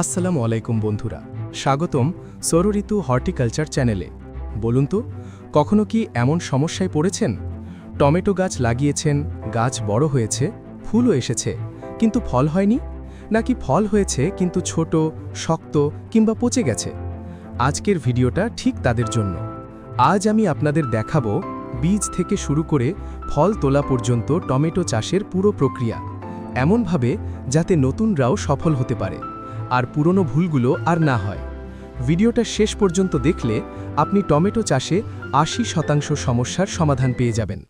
আসসালামু আলাইকুম বন্ধুরা, স্বাগতম সৌরঋতু হর্টিকালচার চ্যানেলে। বলুন তো, কখনো কি এমন সমস্যায় পড়েছেন? টমেটো গাছ লাগিয়েছেন, গাছ বড় হয়েছে, ফুলও এসেছে, কিন্তু ফল হয়নি? নাকি ফল হয়েছে, কিন্তু ছোট, শক্ত কিংবা পচে গেছে? আজকের ভিডিওটা ঠিক তাদের জন্য। আজ আমি আপনাদের দেখাবো বীজ থেকে শুরু করে ফল তোলা পর্যন্ত টমেটো চাষের পুরো প্রক্রিয়া, এমনভাবে যাতে নতুনরাও সফল হতে পারে। আর পুরনো ভুলগুলো আর না হয়। ভিডিওটা শেষ পর্যন্ত দেখলে আপনি টমেটো চাষে আশি শতাংশ সমস্যার সমাধান পেয়ে যাবেন।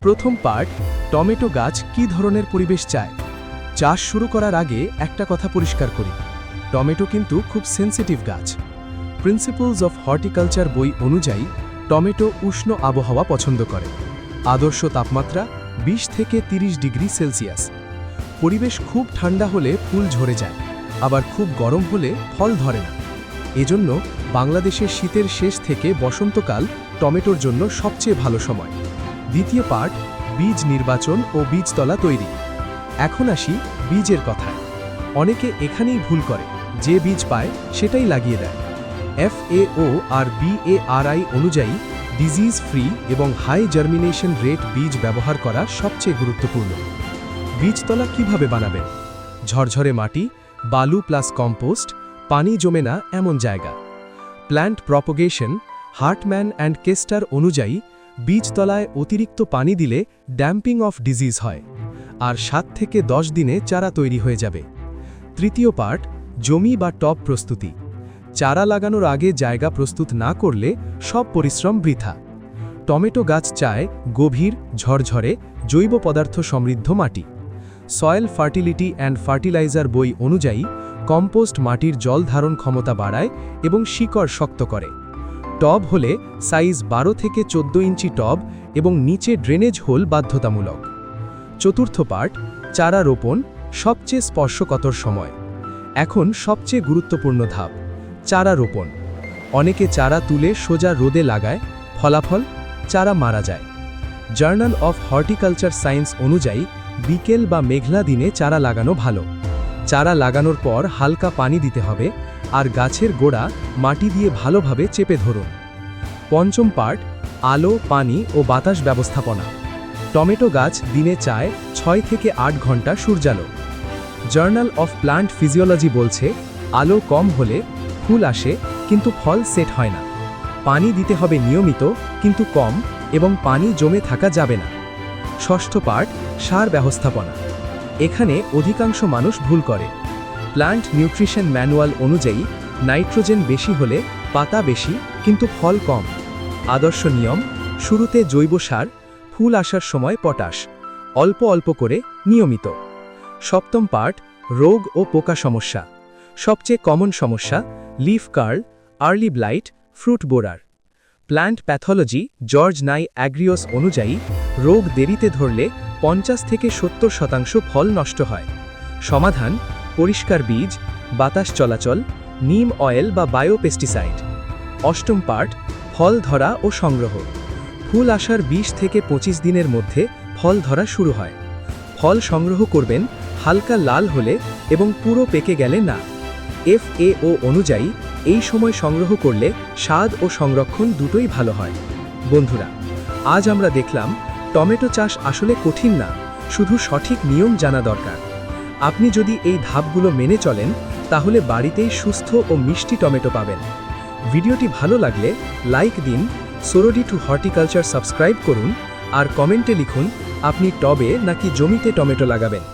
প্রথম পার্ট টমেটো গাছ কি ধরনের পরিবেশ চায়? চাষ শুরু করার আগে একটা কথা পরিষ্কার করি। টমেটো কিন্তু খুব সেন্সিটিভ গাছ। প্রিন্সিপলস অফ হর্টিকালচার বই অনুযায়ী টমেটো উষ্ণ আবহাওয়া পছন্দ করে। আদর্শ তাপমাত্রা ২০ থেকে ৩০ ডিগ্রি সেলসিয়াস। পরিবেশ খুব ঠান্ডা হলে ফুল ঝরে যায়, আবার খুব গরম হলে ফল ধরে না। এজন্য বাংলাদেশের শীতের শেষ থেকে বসন্তকাল টমেটোর জন্য সবচেয়ে ভালো সময়। দ্বিতীয় পার্ট, বীজ নির্বাচন ও বীজতলা তৈরি। এখন আসি বীজের কথায়। অনেকে এখানেই ভুল করে, যে বীজ পায় সেটাই লাগিয়ে দেয়। এফএও আর বিএআরআই অনুযায়ী ডিজিজ ফ্রি এবং হাই জার্মিনেশন রেট বীজ ব্যবহার করা সবচেয়ে গুরুত্বপূর্ণ। বীজতলা কীভাবে বানাবেন? ঝরঝরে মাটি, বালু প্লাস কম্পোস্ট পানি জমে না এমন জায়গা। Plant propagation Hartmann and Kester অনুযায়ী বীজতলায় অতিরিক্ত পানি দিলে ড্যাম্পিং অফ ডিজিজ হয়। আর সাত থেকে দশ দিনে চারা তৈরি হয়ে যাবে। তৃতীয় পার্ট জমি বা টব প্রস্তুতি। চারা লাগানোর আগে জায়গা প্রস্তুত না করলে সব পরিশ্রম বৃথা। টমেটো গাছ চায় গভীর, ঝরঝরে, জৈব পদার্থ সমৃদ্ধ মাটি। সয়েল ফার্টিলিটি অ্যান্ড ফার্টিলাইজার বই অনুযায়ী কম্পোস্ট মাটির জল ধারণ ক্ষমতা বাড়ায় এবং শিকড় শক্ত করে। টব হলে সাইজ বারো থেকে চোদ্দ ইঞ্চি টব এবং নিচে ড্রেনেজ হোল বাধ্যতামূলক। চতুর্থ পার্ট, চারা রোপণ সবচেয়ে স্পর্শকতর সময়। এখন সবচেয়ে গুরুত্বপূর্ণ ধাপ। চারা রোপণ। অনেকে চারা তুলে সোজা রোদে লাগায়, ফলাফল চারা মারা যায়। জার্নাল অফ হর্টিকালচার সায়েন্স অনুযায়ী, বিকেল বা মেঘলা দিনে চারা লাগানো ভালো। চারা লাগানোর পর হালকা পানি দিতে হবে আর গাছের গোড়া মাটি দিয়ে ভালোভাবে চেপে ধরুন। পঞ্চম পার্ট, আলো, পানি ও বাতাস ব্যবস্থাপনা। টমেটো গাছ দিনে চায় ছয় থেকে আট ঘণ্টা সূর্যালো। জার্নাল অফ প্লান্ট ফিজিওলজি বলছে, আলো কম হলে ফুল আসে, কিন্তু ফল সেট হয় না। পানি দিতে হবে নিয়মিত, কিন্তু কম, এবং পানি জমে থাকা যাবে না। ষষ্ঠ পার্ট, সার ব্যবস্থাপনা। এখানে অধিকাংশ মানুষ ভুল করে। প্লান্ট নিউট্রিশন ম্যানুয়াল অনুযায়ী, নাইট্রোজেন বেশি হলে পাতা বেশি, কিন্তু ফল কম। আদর্শ নিয়ম, শুরুতে জৈব সার, ফুল আসার সময় পটাশ। অল্প অল্প করে, নিয়মিত। সপ্তম পার্ট, রোগ ও পোকা সমস্যা। সবচেয়ে কমন সমস্যা leaf curl, early blight, fruit borer. Plant pathology George নাই অ্যাগ্রিওস অনুযায়ী, রোগ দেরিতে ধরলে পঞ্চাশ থেকে সত্তর শতাংশ ফল নষ্ট হয়। সমাধান, পরিষ্কার বীজ, বাতাস চলাচল, নিম অয়েল বা বায়োপেস্টিসাইড। অষ্টম পার্ট, ফল ধরা ও সংগ্রহ। ফুল আসার ২০ থেকে ২৫ দিনের মধ্যে ফল ধরা শুরু হয়। ফল সংগ্রহ করবেন হালকা লাল হলে এবং পুরো পেকে গেলে না। এফএও অনুযায়ী এই সময় সংগ্রহ করলে স্বাদ ও সংরক্ষণ দুটোই ভালো হয়। বন্ধুরা, আজ আমরা দেখলাম টমেটো চাষ আসলে কঠিন না, শুধু সঠিক নিয়ম জানা দরকার। আপনি যদি এই ধাপগুলো মেনে চলেন, তাহলে বাড়িতেই সুস্থ ও মিষ্টি টমেটো পাবেন। ভিডিওটি ভালো লাগলে লাইক দিন, সোরোডি টু হর্টিকালচার সাবস্ক্রাইব করুন, আর কমেন্টে লিখুন, আপনি টবে নাকি জমিতে টমেটো লাগাবেন।